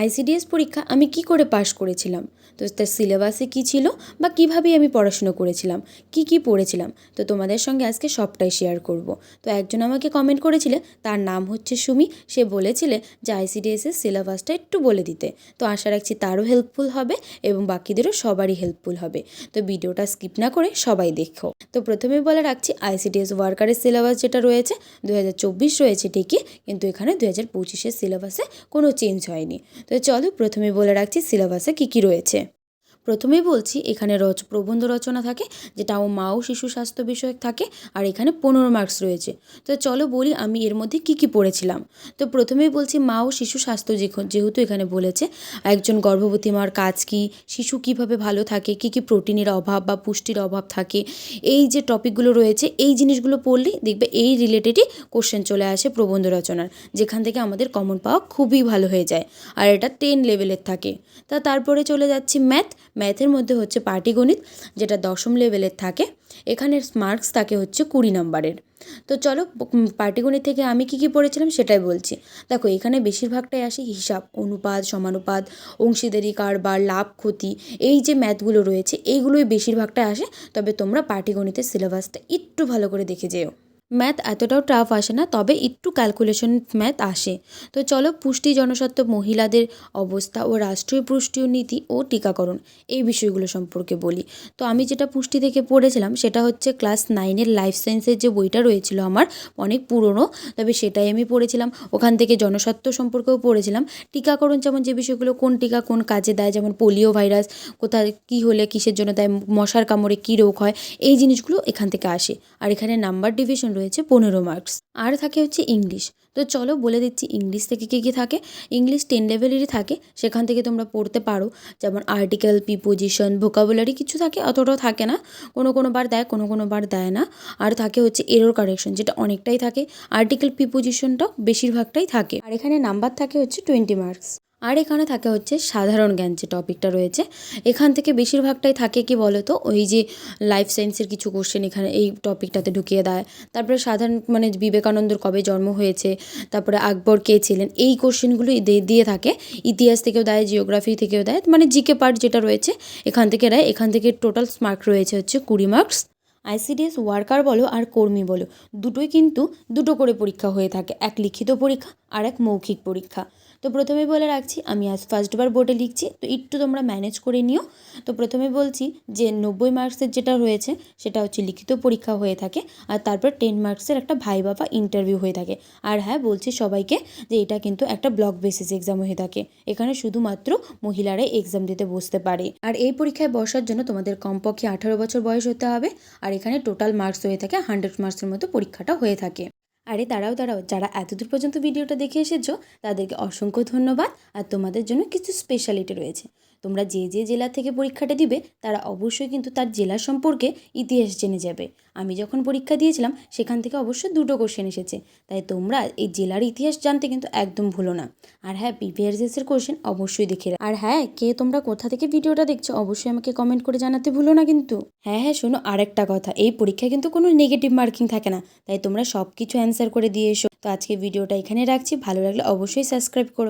ICDS পরীক্ষা আমি কি করে পাশ করেছিলাম? তো তার সিলেবাসে কী ছিল বা কীভাবেই আমি পড়াশুনো করেছিলাম? কি কি পড়েছিলাম? তো তোমাদের সঙ্গে আজকে সবটাই শেয়ার করব। তো একজন আমাকে কমেন্ট করেছিলে, তার নাম হচ্ছে সুমি। সে বলেছিলে যে আইসিডিএসের সিলেবাসটা একটু বলে দিতে। তো আশা রাখছি তারও হেল্পফুল হবে এবং বাকিদেরও সবারই হেল্পফুল হবে। তো ভিডিওটা স্কিপ না করে সবাই দেখো। তো প্রথমে বলে রাখছি আইসিডিএস ওয়ার্কারের সিলেবাস যেটা রয়েছে দু হাজার চব্বিশ রয়েছে ঠিকই, কিন্তু এখানে দু হাজার পঁচিশের সিলেবাসে কোনো চেঞ্জ হয়নি। তো চলো প্রথমে বলে রাখছি সিলেবাসে কী কী রয়েছে। প্রথমেই বলছি, এখানে রচ, প্রবন্ধ রচনা থাকে, যেটা ও মা ও শিশু স্বাস্থ্য বিষয়ক থাকে, আর এখানে পনেরো মার্কস রয়েছে। তো চলো বলি আমি এর মধ্যে কী কী পড়েছিলাম। তো প্রথমেই বলছি মা ও শিশু স্বাস্থ্য যেহেতু এখানে বলেছে, একজন গর্ভবতী মার কাজ কী, শিশু কীভাবে ভালো থাকে, কী কী প্রোটিনের অভাব বা পুষ্টির অভাব থাকে, এই যে টপিকগুলো রয়েছে, এই জিনিসগুলো পড়লেই দেখবে এই রিলেটেডই কোশ্চেন চলে আসে প্রবন্ধ রচনার, যেখান থেকে আমাদের কমন পাওয়া খুবই ভালো হয়ে যায়, আর এটা টেন লেভেলের থাকে। তা তারপরে চলে যাচ্ছি ম্যাথ ম্যাথের মধ্যে হচ্ছে পাটিগণিত যেটা দশম লেভেলের থাকে। এখানের মার্কস থাকে হচ্ছে কুড়ি নাম্বারের। তো চলো পাটিগণিত থেকে আমি কী কী পড়েছিলাম সেটাই বলছি। দেখো, এখানে বেশিরভাগটাই আসে হিসাব, অনুপাত, সমানুপাত, অংশীদারি, কারবার, লাভ, ক্ষতি, এই যে ম্যাথগুলো রয়েছে, এইগুলোই বেশিরভাগটাই আসে। তবে তোমরা পাটিগণিতের সিলেবাসটা একটু ভালো করে দেখে যেও। ম্যাথ এতটাও টাফ আসে না, তবে একটু ক্যালকুলেশন ম্যাথ আসে। তো চলো পুষ্টি জনস্বাস্থ্য মহিলাদের অবস্থা ও রাষ্ট্রীয় পুষ্টি নীতি ও টিকাকরণ এই বিষয়গুলো সম্পর্কে বলি। তো আমি যেটা পুষ্টি থেকে পড়েছিলাম, সেটা হচ্ছে ক্লাস নাইনের লাইফ সায়েন্সের যে বইটা রয়েছিল আমার, অনেক পুরনো, তবে সেটাই আমি পড়েছিলাম। ওখান থেকে জনস্বাস্থ্য সম্পর্কেও পড়েছিলাম। টিকাকরণ যেমন যে বিষয়গুলো, কোন টিকা কোন কাজে দেয়, যেমন পোলিও ভাইরাস কোথায় কী হলে কিসের জন্য দেয়, মশার কামড়ে কী রোগ হয়, এই জিনিসগুলো এখান থেকে আসে। আর এখানে নাম্বার ডিভিশন রয়েছে পনেরো মার্কস। আর থাকে হচ্ছে ইংলিশ। তো চলো বলে দিচ্ছি ইংলিশ থেকে কী কী থাকে। ইংলিশ টেন লেভেলেরই থাকে, সেখান থেকে তোমরা পড়তে পারো। যেমন আর্টিকেল প্রিপোজিশন ভোকাবুলারি কিছু থাকে, অতটাও থাকে না। কোনো কোনো বার দেয়, কোনো কোনো বার দেয় না। আর থাকে হচ্ছে এরর কারেকশন যেটা অনেকটাই থাকে। আর্টিকেল প্রিপোজিশনটাও বেশিরভাগটাই থাকে। আর এখানে নাম্বার থাকে হচ্ছে টোয়েন্টি মার্কস আর এখানে থাকে হচ্ছে সাধারণ জ্ঞান যে টপিকটা রয়েছে, এখান থেকে বেশিরভাগটাই থাকে কি বলতো, ওই যে লাইফ সায়েন্সের কিছু কোশ্চেন এখানে এই টপিকটাতে ঢুকিয়ে দেয়। তারপরে সাধারণ মানে বিবেকানন্দর কবে জন্ম হয়েছে, তারপরে আকবর কে ছিলেন, এই কোশ্চেনগুলো দিয়ে থাকে। ইতিহাস থেকেও দেয় জিওগ্রাফি থেকেও দেয় মানে জিকে পার্ট যেটা রয়েছে, এখান থেকে দেয়। এখান থেকে টোটাল মার্ক রয়েছে হচ্ছে কুড়ি মার্কস আইসিডিএস, ওয়ার্কার বলো আর কর্মী বলো, দুটোই কিন্তু দুটো করে পরীক্ষা হয়ে থাকে, এক লিখিত পরীক্ষা আর এক মৌখিক পরীক্ষা। তো প্রথমে বলে রাখছি, আমি আজ ফার্স্টবার বোর্ডে লিখছি, তো একটু তোমরা ম্যানেজ করে নিও। তো প্রথমে বলছি যে নব্বই মার্কসের যেটা রয়েছে, সেটা হচ্ছে লিখিত পরীক্ষা হয়ে থাকে, আর তারপর টেন মার্কসের একটা ভাইবা বা ইন্টারভিউ হয়ে থাকে। আর হ্যাঁ বলছি সবাইকে যে এটা কিন্তু একটা ব্লক বেসিস এক্সাম হয়ে থাকে, এখানে শুধুমাত্র মহিলারাই এক্সাম দিতে বসতে পারে। আর এই পরীক্ষায় বসার জন্য তোমাদের কমপক্ষে আঠারো বছর বয়স হতে হবে, আর এখানে টোটাল মার্কস হয়ে থাকে হান্ড্রেড মার্কসের মতো পরীক্ষাটা হয়ে থাকে। আরে তারাও দাঁড়াও, যারা এতদূর পর্যন্ত ভিডিওটা দেখে এসেছ, তাদেরকে অসংখ্য ধন্যবাদ। আর তোমাদের জন্য কিছু স্পেশালিটি রয়েছে। তোমরা যে যে জেলা থেকে পরীক্ষাটা দিবে, তারা অবশ্যই কিন্তু তার জেলা সম্পর্কে ইতিহাস জেনে যাবে। আমি যখন পরীক্ষা দিয়েছিলাম, সেখান থেকে অবশ্যই দুটো কোশ্চেন এসেছে। তাই তোমরা এই জেলার ইতিহাস জানতে কিন্তু একদম ভুলো না। আর হ্যাঁ পিপিআরজেসের কোশ্চেন অবশ্যই দেখে আর হ্যাঁ কে তোমরা কোথা থেকে ভিডিওটা দেখছ, অবশ্যই আমাকে কমেন্ট করে জানাতে ভুলো না কিন্তু। হ্যাঁ হ্যাঁ শোনো, আরেকটা কথা। এই পরীক্ষায় কিন্তু কোনো নেগেটিভ মার্কিং থাকে না। তাই তোমরা সব কিছু অ্যান্সার করে দিয়ে এসো। তো আজকে ভিডিওটা এখানে রাখছি। ভালো লাগলে অবশ্যই সাবস্ক্রাইব করো।